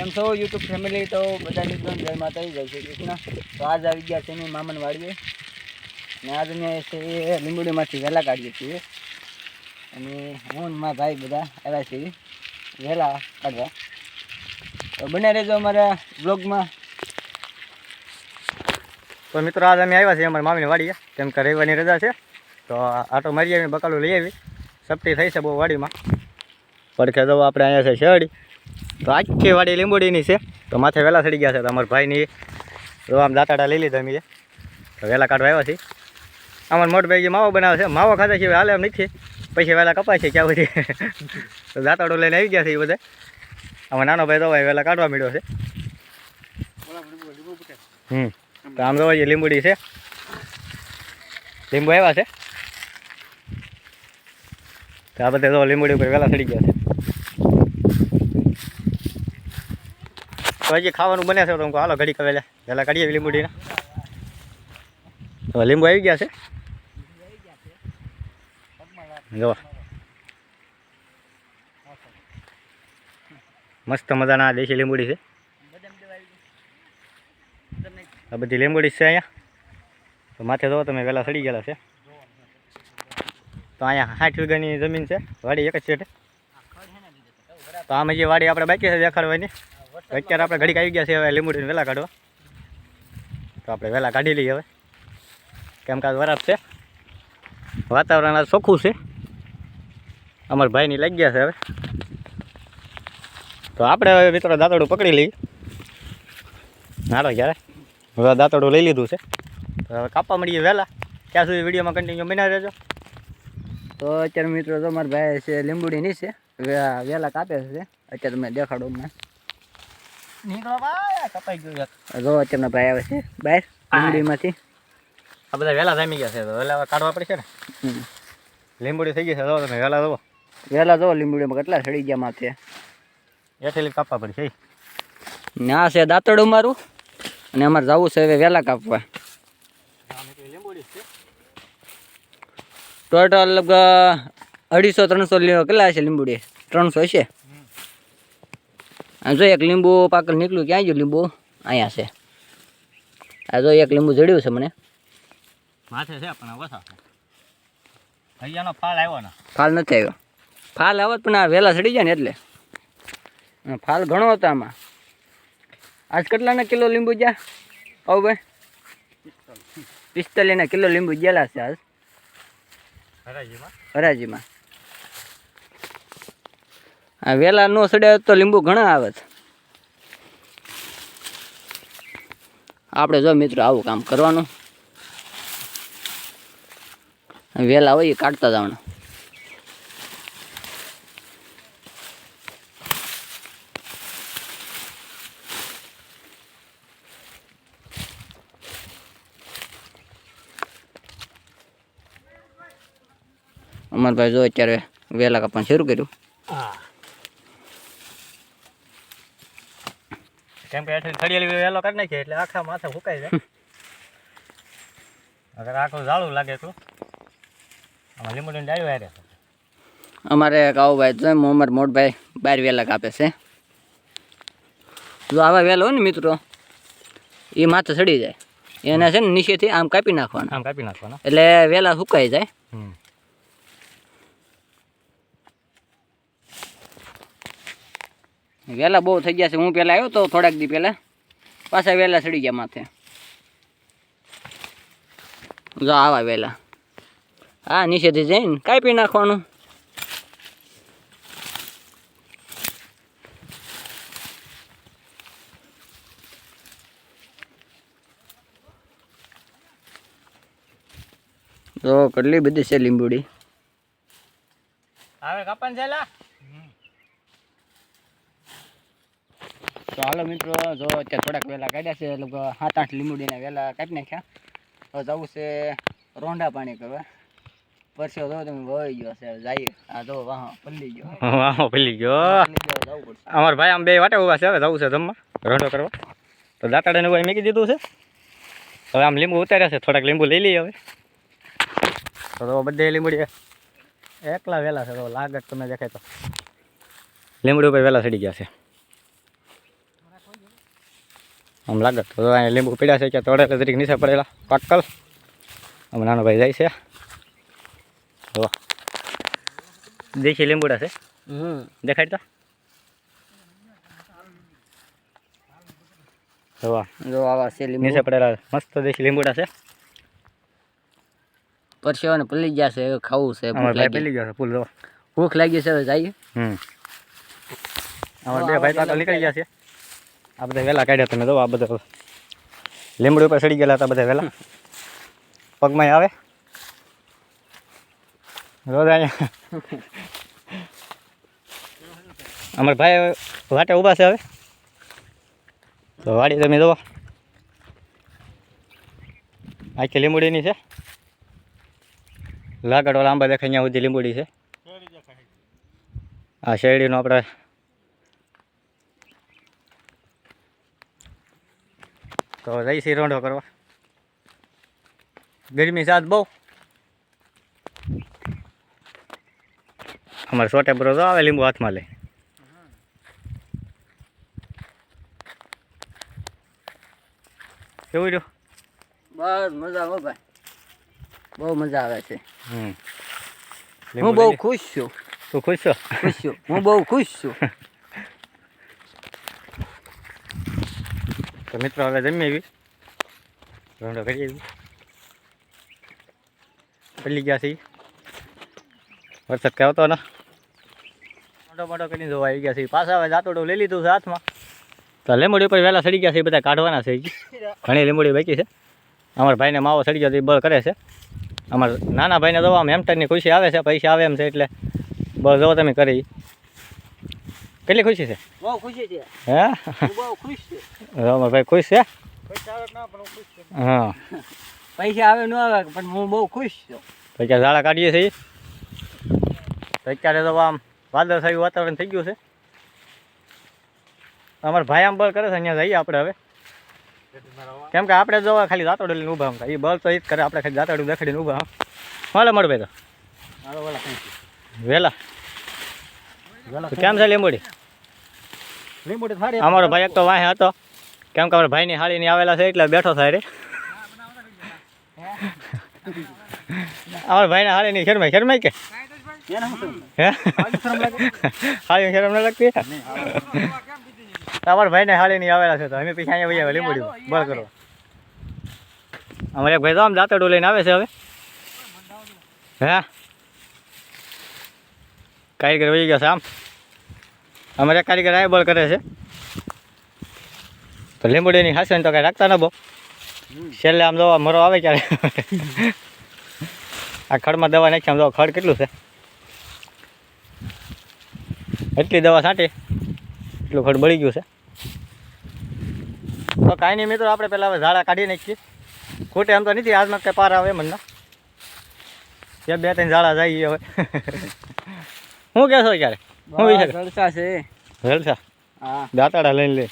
કેમ છો YouTube family? તો બધા મિત્રો જય માતાજી જય શ્રી કૃષ્ણ. તો આજ આવી ગયા છે એની મામન વાડીએ. ને આજ અમે છે એ લીંબુડીમાંથી વહેલા કાઢીએ છીએ. અને હું મારા ભાઈ બધા આવ્યા છીએ વહેલા કાઢવા. તો બને રહેજો અમારા બ્લોગમાં. તો મિત્રો આજ અમે આવ્યા છીએ અમારા મામીની વાડીએ. કેમ કે રવિવારની રજા છે. તો આટો મારી આવી બકાલો લઈ આવી. સપટી થઈ છે બહુ વાડીમાં. પડખે તો આપણે અહીંયા છે શેરડી. તો આખી વાડી લીંબોડીની છે. તો માથે વહેલા ચડી ગયા છે, તો ભાઈની તો આમ દાંતાડા લઈ લીધા અમે તો વહેલા કાઢવા આવ્યા છીએ. અમારા મોટ ભાઈ જે માવો બનાવે છે, માવો ખાતા છે હાલે એમ નથી. પછી વહેલા કપાય છે ક્યાં બધી. તો દાંતાડો લઈને આવી ગયા છે એ બધા. આમાં નાનો ભાઈ તો વહેલા કાઢવા મળ્યો છે. હમ. તો આમ જોવા જઈએ લીંબુડી છે. લીંબુ આવ્યા છે. તો આ બધા જો લીંબુડી ઉપર વહેલા ચડી ગયા છે. તો હજી ખાવાનું બને છે, તો હું હાલો ઘડી કવેલે પહેલાં કાઢીએ લીંબુડીના તો લીંબુ આવી ગયા છે. જો મસ્ત મજાના દેશી લીંબુડી છે. આ બધી લીંબુડી છે અહીંયા. તો માથે જો તમે વહેલા સડી ગયેલા છે. તો અહીંયા સાઠ વીઘાની જમીન છે, વાડી એક જ છે તો આમાં જે વાડી આપણે બાકી છે, દેખાડવાની. અત્યારે આપણે ઘડીક આવી ગયા છે હવે લીંબુડીને વહેલા કાઢવા. તો આપણે વહેલા કાઢી લઈએ હવે. કેમ કે વરાપ છે. વાતાવરણ આ ચોખ્ખું છે. અમારા ભાઈની લાગી ગયા છે હવે. તો આપણે હવે મિત્રો દાંતડું પકડી લઈએ. નાડો ક્યારે હવે દાંતડું લઈ લીધું છે. તો હવે કાપવા મળીએ વહેલા ત્યાં સુધી વિડીયોમાં કન્ટિન્યુ બના રહેજો. તો અત્યારે મિત્રો તો મારા ભાઈ છે લીંબુડી નહીં છે વહેલા કાપે છે. અત્યારે તમે દેખાડો મને નીકળો ભાઈ કપાઈ ગયું યાર જો અત્યારના ભાઈ આવે છે બહાર લીંબુડીમાંથી. આ બધા વહેલા જામી ગયા છે તો વહેલા કાઢવા પડશે ને. લીંબડી થઈ ગઈ છે જો તમે વહેલા જુઓ. વહેલા જો લીંબુડીમાં કેટલા સડી ગયા માથે. એઠેલી કાપવા પડશે ને છે દાંતડું મારું અને અમારે જવું છે હવે વહેલા કાપવા. ટોટલ લગભગ અઢીસો ત્રણસો કેટલા હશે લીંબુડી? ત્રણસો હશે? આ જો એક લીંબુ પાકલ નીકળ્યું ક્યાં ગયું લીંબુ? અહીંયા છે. આ જો એક લીંબુ જડ્યું છે મને. માથે છે પણ ઓછા અહીંયાનો ફાલ આવ્યો ને. ફાલ નથી આવ્યો. ફાલ આવત પણ આ વહેલા સડી જાય ને એટલે. ફાલ ઘણો હતો આમાં. આજ કેટલાના કિલો લીંબુ ગયા? આવું ભાઈ. પિસ્તાલીસના કિલો લીંબુ ગયેલા છે આજ. હરાજીમાં. હરાજીમાં. આ વેલા ન સડે તો લીંબુ ઘણા આવે આપણે જો મિત્રો આવું કામ કરવાનું. વેલા હોય એ કાઢતા જવાનું. અમર ભાઈ જો અત્યારે વેલા કાપવાનું શરૂ કર્યું. કેમ કે એઠે થળિયાલી વહેલો કાઢી નાખીએ એટલે આખા માથે ફૂકાઈ જાય. અગર આખું ઝાડું લાગે તો. આમાં લીંબુડીને ડાળ્યું હારે. અમારે કાવુભાઈ તો અમારે મોટભાઈ બાર વેલા કાપે છે. જો આવા વેલા હોય ને મિત્રો એ માથે ચડી જાય. એને છે ને નીચેથી આમ કાપી નાખવાના. આમ કાપી નાખવાના. એટલે વેલા સુકાઈ જાય. વેલા બહુ થઈ ગયા છે. હું પહેલાં આવ્યો તો થોડાક દી પહેલાં પાછા વેલા ચડી ગયા માથે. જો આવા વહેલા હા, નીચેથી જઈને કાપી નાખવાનું. તો કેટલી બધી છે લીંબુડી. હવે કપન છે લા તો હાલો મિત્રો જો અત્યારે થોડાક વહેલા કાઢ્યા છે લગભગ સાત આઠ લીંબુડીના વહેલા કાઢી નાખ્યા. હવે જવું છે રોંઢા પાણી કરવા. પરસ્યો જો તમે વહી ગયો છે જઈએ. આ જો વાહ પલ્લી ગયો. વાહ પલ્લી ગયો. અમારા ભાઈ આમ બે વાટે ઊભા છે હવે જવું છે જમવા રોંડો કરવા. તો દાતાડાને ભાઈ મેકી દીધું છે. હવે આમ લીંબુ ઉતાર્યા છે થોડાક લીંબુ લઈ લઈએ હવે. તો તો બધે લીંબડી એકલા વહેલા છે તો લાગત તમે દેખાય તો. લીંબડી ઉપર વહેલા ચડી ગયા છે. આમ લાગે તો અહીંયા લીંબુ પીડ્યા છે કે તોડે તરીકે નીચે પડેલા પાકલ આમ નાનો ભાઈ જાય છે. જો. દેશી લીંબુડા છે. દેખાડતા? દેખાડ જોવા જો આવા છે લીંબુ. નીચે પડેલા મસ્ત દેશી લીંબુડા છે. પરસેવાને પલી ગયા છે ખાવું છે. ભૂખ લાગી. પેલી છે ફૂલ ભૂખ લાગી છે હવે જઈએ. હમ. અમારા બે ભાઈ પાકલ નીકળી ગયા છે. આ બધા વહેલા કાઢ્યા તમે જો આ બધા લીમડી ઉપર સડી ગયેલા હતા બધા વહેલા પગમાં આવે. રોજ અહીંયા. અમારા ભાઈ વાટે ઊભા છે હવે. તો વાડી તમે જોવા. આખી લીંબુડીની છે. લાકડો લાંબા દેખાય અહીંયા સુધી લીંબુડી છે. આ શેરડીનો આપણે તો જઈશી રોંઢો કરવા. ગરમી સાથ બહુ. અમારે સોટે બરો તો આવે લીંબુ હાથમાં લે કેવું રહ્યું? બસ મજા હો ભાઈ. બહુ મજા આવે છે. હું બહુ ખુશ છું. તું ખુશ છો? ખુશ છું. હું બહુ ખુશ છું. તો મિત્રો, હવે જમી આવી. રોંડો કરી આવી પડી ગયા છે ઈ. વરસાદ કહેવો આવતો ના. મોટો મોટો કરીને જોવા આવી ગયા છે ઈ. પાછા હવે જાતોડું લઈ લીધું છે હાથમાં. તો લીંબડી ઉપર વહેલા સડી ગયા છે બધા કાઢવાના છે ઘણી લીંબડી બાકી છે. અમારા ભાઈને માવો સડી ગયો તો એ બળ કરે છે. અમારા નાના ભાઈને જોવા દવા હેમટરની ખુશી આવે છે, પૈસા આવે એમ છે એટલે બળ જોવો તમે કરી. કેટલી ખુશી છે? બહુ ખુશી છે. હે? બહુ ખુશ છું. અમારા ભાઈ ખુશ છે? હા પૈસા આવે ન આવે પણ હું બહુ ખુશ છું. પૈસા ઝાડા કાઢીએ છીએ? તો અત્યારે તો આમ વાદળ થયું વાતાવરણ થઈ ગયું છે. અમારા ભાઈ આમ બળ કરે છે અહીંયા જઈએ આપણે હવે. કેમ કે આપણે જો ખાલી દાંતોડે લઈને ઊભા એ બળ તો એ જ કરે આપણે ખાલી દાંતોડું દેખાડીને ઊભા મળે મળે ભાઈ તો. વેલા વાલા. કેમ છે લીંબોડી? અમારો ભાઈ એક તો વાહે હતો. કેમ કે અમારા ભાઈની હાળીની આવેલા છે એટલે બેઠો થાય રે. અમારા ભાઈને હાળીની શરમાઈ શરમાઈ કે? હાળી શરમ? ન લાગતી? તમારા ભાઈને હાળી નહીં આવેલા છે તો અમે પછી અહીંયા વહી લીંબોડી બળ કરો. અમારે એક ભાઈ તો આમ દાંતડું લઈને આવે છે હવે. હે? કારીગર વહી ગયો છે આમ. અમારે કારીગર આ બળ કરે છે. તો લીંબડીની હાસે તો કાંઈ રાખતા ન બહુ. છેલ્લે આમ દવા મરો આવે ક્યારે? આ ખડમાં દવા નાખી આમ દવા ખડ કેટલું છે? એટલી દવા છાંટી એટલું ખડ બળી ગયું છે. તો કાંઈ નહીં મિત્રો આપણે પહેલાં હવે ઝાડા કાઢી નાખીએ. ખોટે આમ તો નથી આજમાં કંઈ પાર આવે મને બે ત્રણ ઝાડા જઈએ હવે. હું કહેશો ક્યારે? શું વિચાર જલસા છે. જલસા? હા. દાતાડા લઈને લે.